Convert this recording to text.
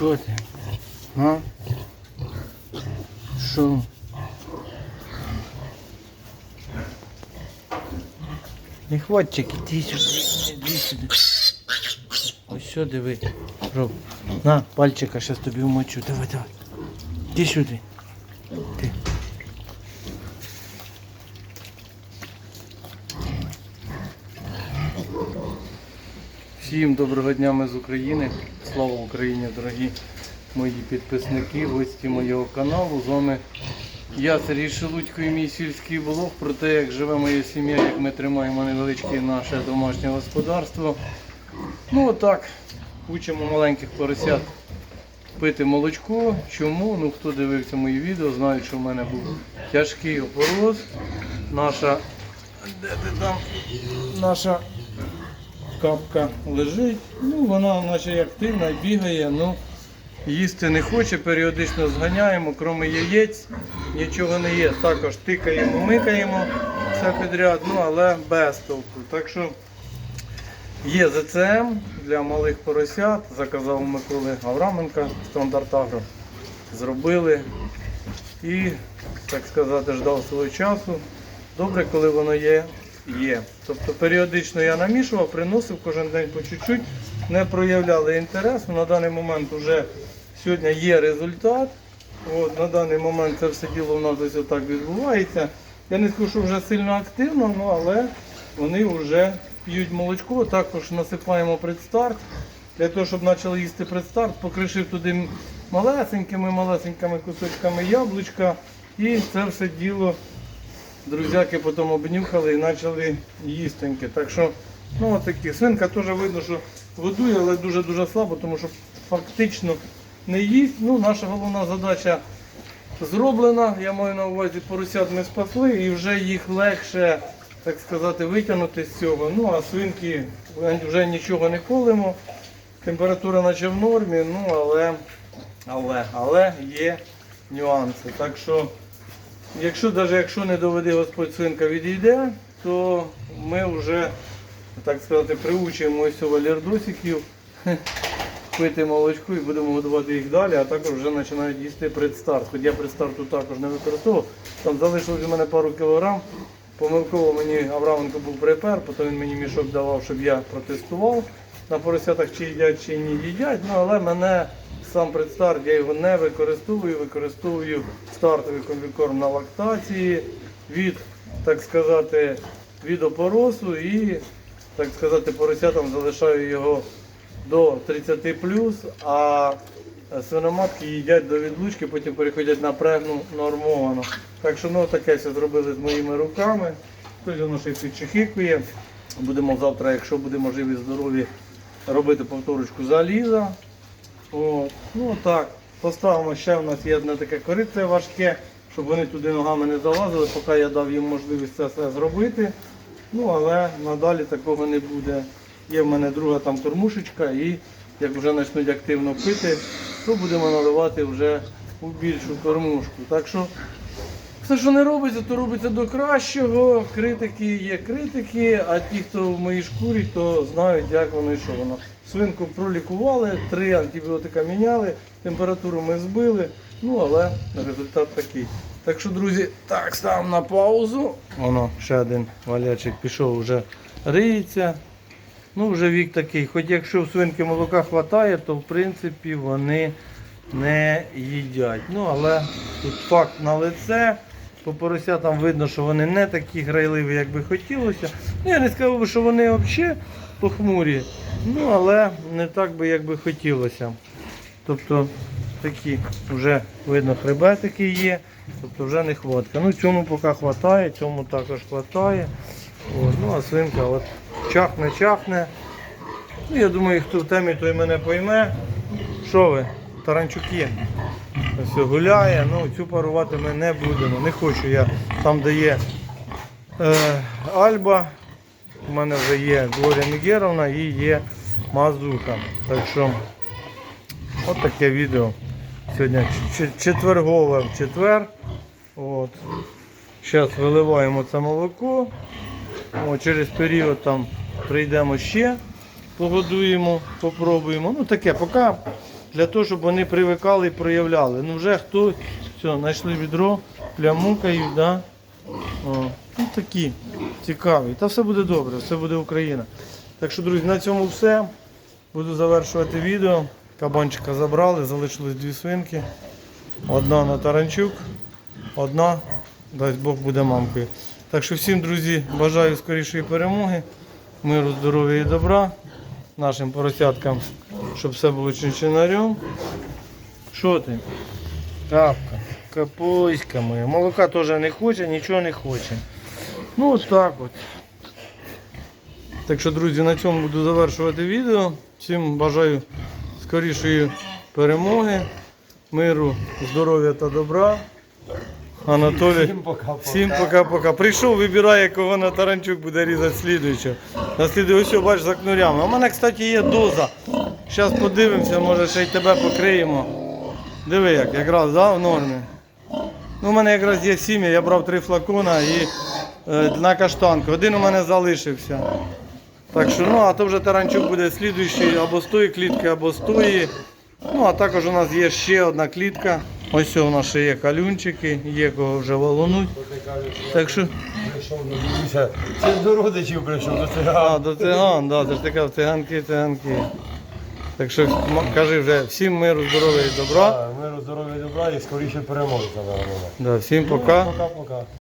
Що ти? А? Що? Не хватчик, іди сюди, іди сюди. Ось що диви. Роб. На, пальчика зараз тобі вмочу. Давай, давай. Іди сюди. Всім доброго дня ми з України. Слава Україні, дорогі мої підписники, гості моєго каналу. З вами я, Сергій Шелудько і мій сільський блог про те, як живе моя сім'я, як ми тримаємо невеличке наше домашнє господарство. Ну отак, учимо маленьких поросят пити молочко. Чому? Ну хто дивився мої відео, знають, що в мене був тяжкий опороз. Наша де ти там? Наша капка лежить. Ну, вона наче активна, бігає, ну їсти не хоче, періодично зганяємо, крім яєць, нічого не є. Також тикаємо, микаємо все підряд, ну але без толку. Так що є ЗЦМ для малих поросят, заказав Миколи Авраменка, стандарт Агро. Зробили і, так сказати, ждав свого часу. Добре, коли воно є, є. Тобто періодично я намішував, приносив кожен день по чуть-чуть, не проявляли інтересу. На даний момент вже сьогодні є результат. От, на даний момент це все діло в нас ось отак відбувається. Я не скажу, що вже сильно активно, ну, але вони вже п'ють молочко. Також насипаємо предстарт. Для того, щоб почали їсти предстарт, покришив туди малесенькими, малесенькими кусочками яблучка. І це все діло друзяки потім обнюхали і почали їстеньки. Так що, ну от такі. Свинка теж видно, що годує, але дуже-дуже слабо, тому що фактично не їсть. Ну, наша головна задача зроблена. Я маю на увазі поросят ми спасли і вже їх легше, так сказати, витягнути з цього. Ну, а свинки вже нічого не колимо. Температура наче в нормі, ну але, але, але є нюанси. Так що Якщо навіть якщо не доведе Господь свинка відійде, то ми вже, так сказати, приучуємо ось пити молочко і будемо годувати їх далі, а також вже починають їсти предстарт. Хоч я предстарту також не використовував. Там залишилось у мене пару кілограм. Помилково мені Авраменко був припер, потім він мені мішок давав, щоб я протестував на поросятах, чи їдять, чи не їдять. Ну, але мене сам предстарт, я його не використовую, використовую стартовий комбікорм на лактації від, так сказати, від опоросу і, так сказати, поросятам залишаю його до 30 а свиноматки їдять до відлучки, потім переходять на прегну нормовану. Так що ну, таке все зробили з моїми руками. Хтось воно ще й підчихикує. Будемо завтра, якщо будемо живі, здорові, робити повторочку заліза. От. Ну так, поставимо ще у нас є одне таке корице важке, щоб вони туди ногами не залазили, поки я дав їм можливість це все зробити. Ну, але надалі такого не буде. Є в мене друга там кормушечка і як вже почнуть активно пити, то будемо наливати вже у більшу кормушку. Так що все, що не робиться, то робиться до кращого. Критики є критики, а ті, хто в моїй шкурі, то знають, як воно і що воно. Свинку пролікували, три антибіотика міняли, температуру ми збили, ну але результат такий. Так що, друзі, так, ставимо на паузу. Воно, ще один валячик пішов, вже риється. Ну, вже вік такий. Хоч якщо в свинки молока вистачає, то в принципі вони не їдять. Ну, але тут факт на лице. По поросятам видно, що вони не такі грайливі, як би хотілося. Ну, я не сказав би, що вони взагалі похмурі. Ну, але не так би, як би хотілося. Тобто такі вже видно хребетики є, тобто вже не хватка. Ну, цьому поки вистачає, цьому також вистачає. Ну, а свинка от чахне, чахне. Ну, я думаю, хто в темі, той мене пойме. Що ви, таранчуки? Ось гуляє, ну цю парувати ми не будемо. Не хочу я. Там де є е, Альба, у мене вже є Глорія Мігеровна і є Мазука. Так що от таке відео. Сьогодні четвергове в четвер. От. Зараз виливаємо це молоко. О, через період там прийдемо ще, погодуємо, попробуємо. Ну таке, поки для того, щоб вони привикали і проявляли. Ну вже хто, все, знайшли відро, плямукають, да? Ну такі цікаві. Та все буде добре, все буде Україна. Так що, друзі, на цьому все. Буду завершувати відео. Кабанчика забрали, залишилось дві свинки. Одна на Таранчук, одна, дасть Бог, буде мамкою. Так що всім, друзі, бажаю скорішої перемоги, миру, здоров'я і добра. Нашим поросяткам, щоб все було чинчинарем. Що ти? Капка, капуська моя. Молока теж не хоче, нічого не хоче. Ну от так от. Так що, друзі, на цьому буду завершувати відео. Всім бажаю скорішої перемоги, миру, здоров'я та добра. Анатолій. Всім пока-пока. Всім пока-пока. Прийшов, вибирає, кого на таранчук буде різати слідуючого. Наслідує ось, бачиш, за кнурями. У мене, кстати, є доза. Зараз подивимося, може ще й тебе покриємо. Диви як, якраз да, в нормі. Ну, у мене якраз є сім'я, я брав три флакона і е, на каштанку. Один у мене залишився. Так що, ну, а то вже таранчук буде слідуючий або з тої клітки, або з тої. Ну, а також у нас є ще одна клітка. Ось у нас ще є калюнчики, є кого вже волонуть. Так що, Це до родичів прийшов, до циган. а, до циган, да, ти ж така циганки, циганки. Так що м- кажи вже всім миру, здоров'я і добра. Миру, здоров'я, добра і скоріше перемоги. Да, всім пока. Пока-пока.